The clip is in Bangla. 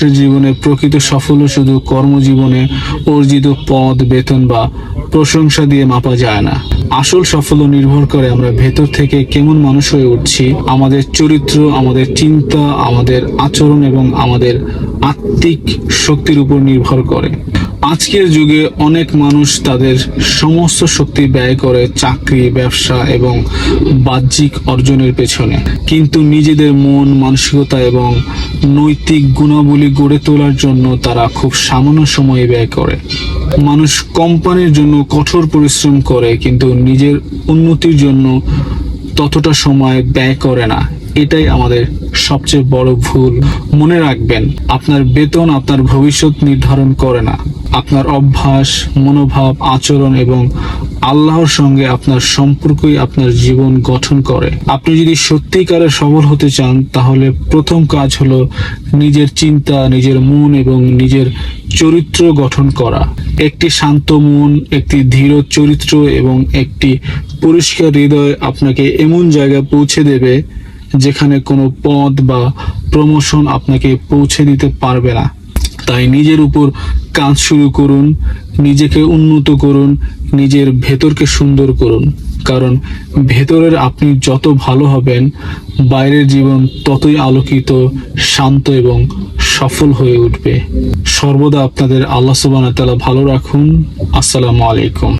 মানুষের জীবনে প্রকৃত সাফল্য শুধু কর্মজীবনে অর্জিত পদ, বেতন বা প্রশংসা দিয়ে মাপা যায় না। আসল সাফল্য নির্ভর করে আমরা ভেতর থেকে কেমন মানুষ হয়ে উঠছি, আমাদের চরিত্র, আমাদের চিন্তা, আমাদের আচরণ এবং আমাদের আত্মিক শক্তির উপর নির্ভর করে। আজকের যুগে অনেক মানুষ তাদের সমস্ত শক্তি ব্যয় করে চাকরি, ব্যবসা এবং বাহ্যিক অর্জনের পেছনে। কিন্তু নিজেদের মন, মানসিকতা এবং নৈতিক গুণাবলী গড়ে তোলার জন্য তারা খুব সামান্য সময় ব্যয় করে। মানুষ কোম্পানির জন্য কঠোর পরিশ্রম করে, কিন্তু নিজের উন্নতির জন্য ততটা সময় ব্যয় করে না। এটাই আমাদের সবচেয়ে বড় ভুল। মনে রাখবেন, আপনার বেতন আপনার ভবিষ্যৎ নির্ধারণ করে না। আপনার অভ্যাস, মনোভাব, আচরণ এবং আল্লাহর সঙ্গে আপনার সম্পর্কই আপনার জীবন গঠন করে। আপনি যদি সত্যিকারে সফল হতে চান, তাহলে প্রথম কাজ হলো নিজের চিন্তা, নিজের মন এবং নিজের চরিত্র গঠন করা। একটি শান্ত মন, একটি ধীর চরিত্র এবং একটি পরিষ্কার হৃদয় আপনাকে এমন জায়গায় পৌঁছে দেবে যেখানে কোনো পদ বা প্রমোশন আপনাকে পৌঁছে দিতে পারবে না। তাই নিজের উপর কাজ শুরু করুন, নিজেকে উন্নত করুন, নিজের ভেতরকে সুন্দর করুন। কারণ ভেতরের আপনি যত ভালো হবেন, বাইরের জীবন ততই আলোকিত, শান্ত এবং সফল হয়ে উঠবে। সর্বদা আপনাদের আল্লাহ সুবাহ ভালো রাখুন। আসসালামু আলাইকুম।